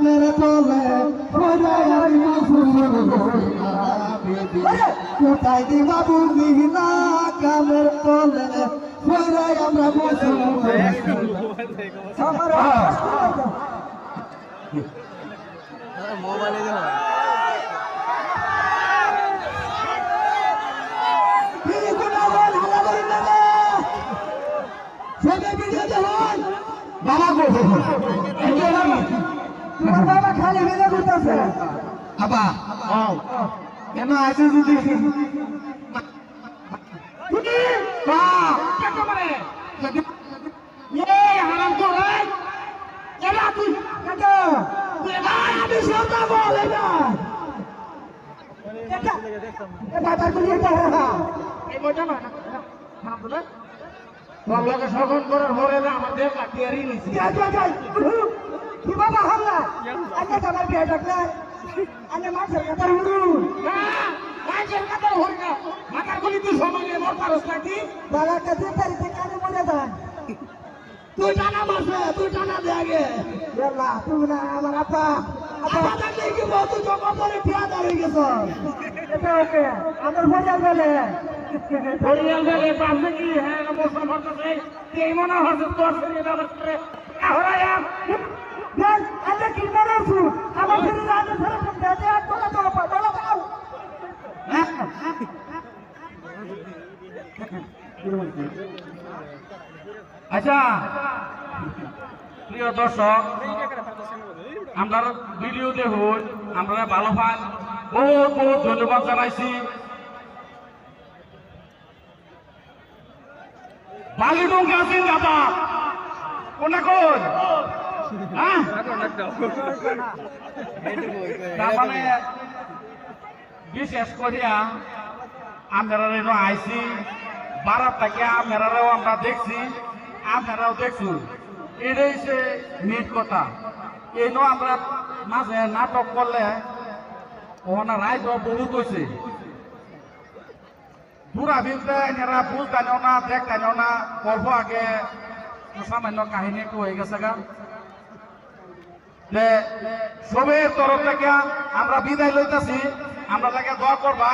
কামের তলে কোথায় দিবা বুঝি না কামের তলে? কোথায় আমরা মোবাইলে বাবা গো। তোমার বাবা খালি কেন আছে যদি? মা! হারাম করে এরা তুই কেন? আমি বলে না এটা এই বইটা না বাংলাকে শোষণ করার পরে না আমাদের কাটিয়ারই নিছি বাবা হামলা? আগে তোমার বিয়ে ডাকলে আগে মাছের কাতার উড়ু মাছের কাতার হই না। মাথার গুলি তুই সমানে মোর পারস নাকি বাবা কাছে তারিখে কানে মরে যান। তুই টানা মারছে তুই টানা দে আগে। বেলা তুই না আমার আপা। আপা থাকলে কি বল তুই জমা পরে ঠিয়া দাঁড়িয়ে গেছ এটা ওকে আমার পরিবার বলে পরিবার বলে পাশে কি হ্যাঁ মোসম হচ্ছে এই মনে হচ্ছে তোর শরীরে আবার করে আহরায়া দেখ আজ কি মারছু আমার শরীরে আজ ধরে দে দে আর তোলা তো পা তোলা দাও আচ্ছা প্রিয় দর্শক, আমরা ভিডিও দেখুন, আমরা ভালো পান বহুত বহুত ধন্যবাদ জানাইছি। হ্যাঁ? মানে বিশেষ করিয়া আমরা রেনো বারাত থেকে আপনারাও আমরা দেখছি, আপনারাও দেখছুন এটাই সে মেট কথা। এই আমরা মাঝে নাটক করলে ওনা রায় তো বহুত হয়েছে দূরা বিলতে এনারা বুঝ জানেও না, দেখ জানেও না গল্প আগে সামান্য কাহিনী একটু হয়ে গেছে গা। সবের তরফ থেকে আমরা বিদায় লইতেছি, আমরা তাকে দোয়া করবা।